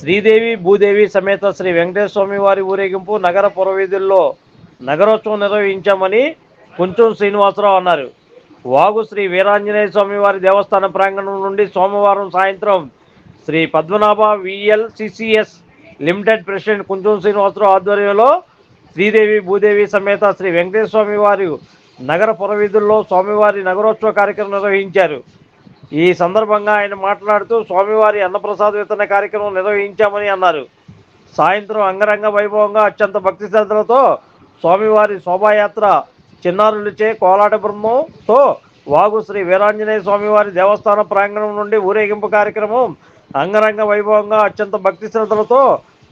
శ్రీదేవి భూదేవి సమేత శ్రీ వెంకటేశ్వర స్వామి వారి ఊరేగింపు నగర పురవీధుల్లో నగరోత్సవం నిర్వహించామని కొంచెం శ్రీనివాసరావు అన్నారు. వాగు శ్రీ వీరాంజనేయ స్వామి వారి దేవస్థాన ప్రాంగణం నుండి సోమవారం సాయంత్రం Shri Padmanabha VLCCS limited president Kuncham Srinivasarao ఆధ్వర్యంలో శ్రీదేవి భూదేవి సమేత శ్రీ వెంకటేశ్వర స్వామి వారి నగర పురవీధుల్లో స్వామివారి నగరోత్సవ కార్యక్రమం నిర్వహించారు. ఈ సందర్భంగా ఆయన మాట్లాడుతూ స్వామివారి అన్నప్రసాద వితరణ కార్యక్రమం నిర్వహించామని అన్నారు. సాయంత్రం అంగరంగ వైభవంగా అత్యంత భక్తి శ్రద్ధలతో స్వామివారి శోభాయాత్ర చిన్నారులచే కోలాట బృందంతో వాగు శ్రీ వీరాంజనేయ స్వామివారి దేవస్థాన ప్రాంగణం నుండి ఊరేగింపు కార్యక్రమం అంగరంగ వైభవంగా అత్యంత భక్తి శ్రద్ధలతో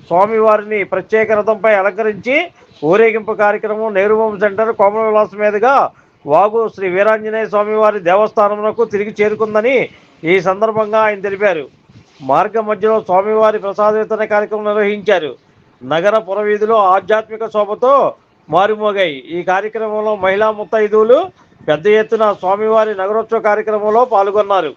స్వామివారిని ప్రత్యేక రథంపై అలంకరించి ఊరేగింపు కార్యక్రమం నెహ్రూ సెంటర్ కోమల విలాస్ మీదుగా వాగు శ్రీ వీరాంజనేయ స్వామివారి దేవస్థానమునకు తిరిగి చేరుకుందని ఈ సందర్భంగా ఆయన తెలిపారు. మార్గ మధ్యలో స్వామివారి ప్రసాద వితరణ కార్యక్రమం నిర్వహించారు. నగర పురవీధిలో ఆధ్యాత్మిక శోభతో మారుమోగాయి. ఈ కార్యక్రమంలో మహిళా ముత్తైదువులు పెద్ద ఎత్తున స్వామివారి నగరోత్సవ కార్యక్రమంలో పాల్గొన్నారు.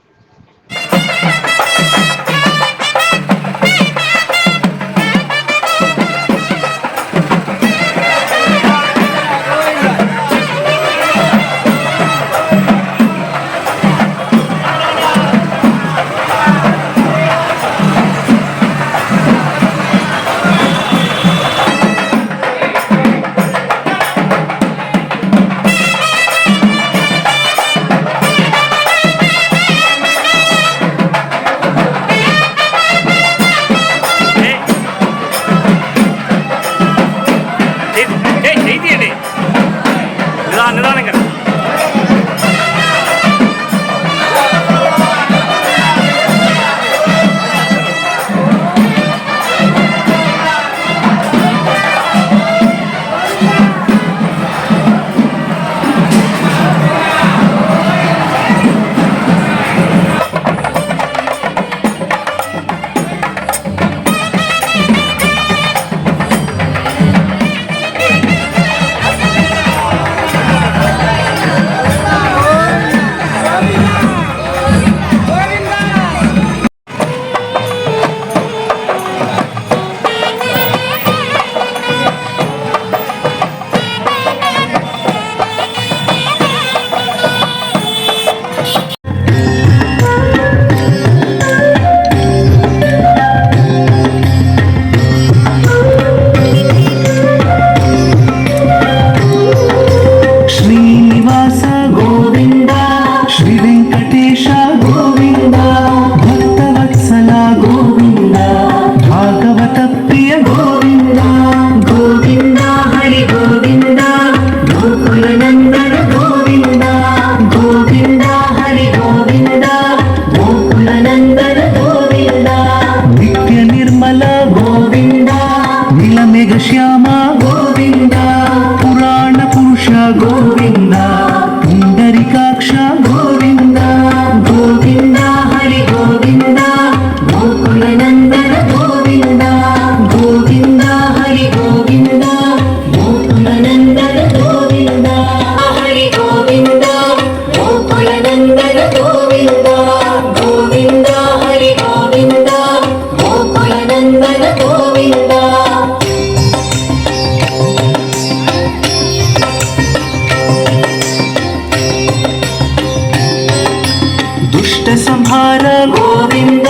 దుష్ట సంహార గోవింద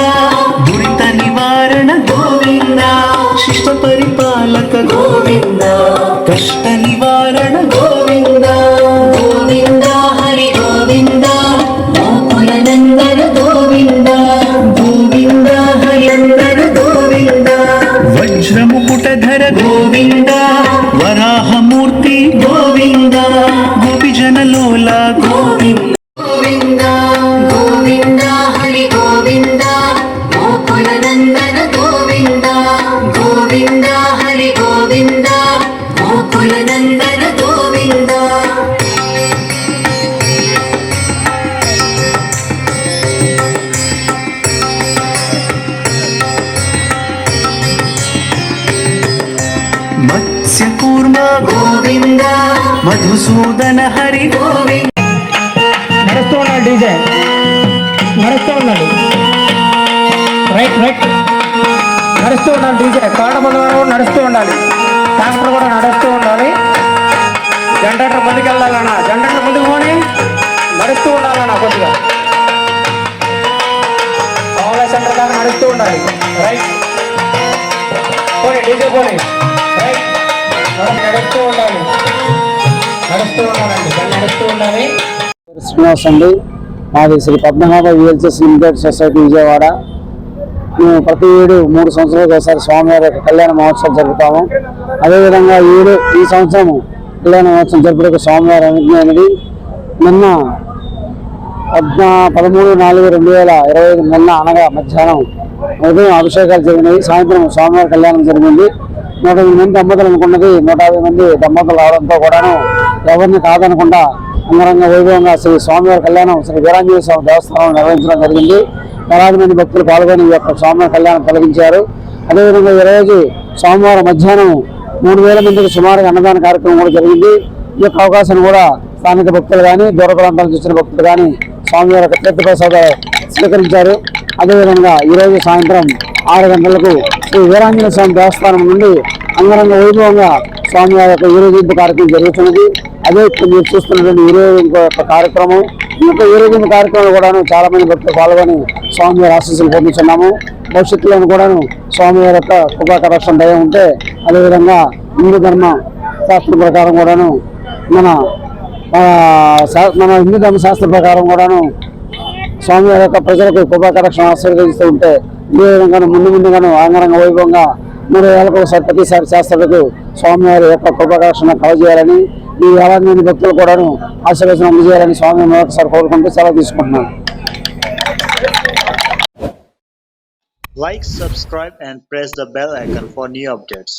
దురిత నివారణ గోవింద శిష్ట పరిపాలక గోవింద కష్ట మత్స్యకూర్మ గోవింద మధుసూదన హరి గోవింద నడుస్తూ ఉన్నాడు డీజే. నడుస్తూ ఉన్నాడు. Right right. నడుస్తూ ఉన్నాడు డీజే. పాట నడుస్తూ ఉండాలి. ట్రాక్టర్ కూడా నడుస్తూ ఉండాలి. జనరేటర్ ముందుకు వెళ్ళాలన్నా జనరేటర్ ముందుకు పోని నడుస్తూ ఉండాలన్నా కొద్దిగా. కాంగ్రెస్ సెంటర్ దాకా నడుస్తూ ఉండాలి. రైట్. పోనీ డీజే పోనీ. రైట్. నడుస్తూ ఉండాలి. నడుస్తూ ఉండాలండి. నడుస్తూ ఉండాలి. శ్రీనివాస్ అండి మాది Shri Padmanabha VLCS limited society Vijayawada. మేము ప్రతి ఏడు మూడు సంవత్సరాలకు ఒకసారి స్వామివారి యొక్క కళ్యాణ మహోత్సవం జరుపుతాము. అదేవిధంగా ఈడు ఏడు ఈ సంవత్సరం కళ్యాణ మహోత్సవం జరుపుటకు స్వామివారి అనేది నిన్న పద్నా పదమూడు నాలుగు రెండు వేల ఇరవై ఐదు నిన్న అనగా మధ్యాహ్నం ఉదయం అభిషేకాలు జరిగినాయి. సాయంత్రం స్వామివారి కళ్యాణం జరిగింది. నూట ఎనిమిది మంది దంపతులు అనుకున్నది నూట యాభై మంది దంపతులు రావడంతో కూడాను ఎవరిని కాదనకుండా అంగరంగ వైభవంగా శ్రీ స్వామివారి కళ్యాణం శ్రీ వీరాంజనేయ స్వామి దేవస్థానం నిర్వహించడం జరిగింది. వేలాది మంది భక్తులు పాల్గొని ఈ యొక్క స్వామివారి కళ్యాణం తొలగించారు. అదేవిధంగా ఈరోజు రోజు సోమవారం మధ్యాహ్నం మూడు వేల మందికి సుమారుగా అన్నదాన కార్యక్రమం కూడా జరిగింది. ఈ యొక్క అవకాశాన్ని కూడా స్థానిక భక్తులు కానీ దూర ప్రాంతాల నుంచి వచ్చిన భక్తులు కానీ స్వామివారి యొక్క తీర్థప్రసాదాలు స్వీకరించారు. అదేవిధంగా ఈరోజు సాయంత్రం ఆరు గంటలకు శ్రీ వీరాంజన స్వామి దేవస్థానం నుండి అంగరంగ వైభవంగా స్వామివారి యొక్క ఊరేగింపు కార్యక్రమం జరుగుతున్నది. అదే మీరు చూస్తున్నటువంటి ఊరేగింపు యొక్క కార్యక్రమం. ఈ యొక్క ఊరేగింపు కార్యక్రమంలో కూడాను చాలా మంది భక్తులు పాల్గొని స్వామివారి ఆశీస్సులు పొందుతున్నాము భవిష్యత్తులో కూడాను స్వామివారి యొక్క కృపాకటాక్షం దయ ఉంటే అదేవిధంగా హిందూ ధర్మ శాస్త్రం ప్రకారం కూడాను మన మన హిందూ ధర్మ శాస్త్ర ప్రకారం కూడాను స్వామివారి యొక్క ప్రజలకు కృపాకటాక్షం ఆశీర్వదిస్తూ ఉంటే ఈ విధంగా ముందు ముందుగాను ఆంగరంగ వైభవంగా మూడు వేలకు ఒకసారి ప్రతిసారి శాస్త్రులకు స్వామివారి యొక్క కృపకర్షణ కలజేయాలని ఈ వేలాది మంది భక్తులు కూడాను ఆశీర్వచనం అందజేయాలని స్వామి మరొకసారి కోరుకుంటూ సెలవు తీసుకుంటున్నాను Like, subscribe, and press the bell icon for new updates.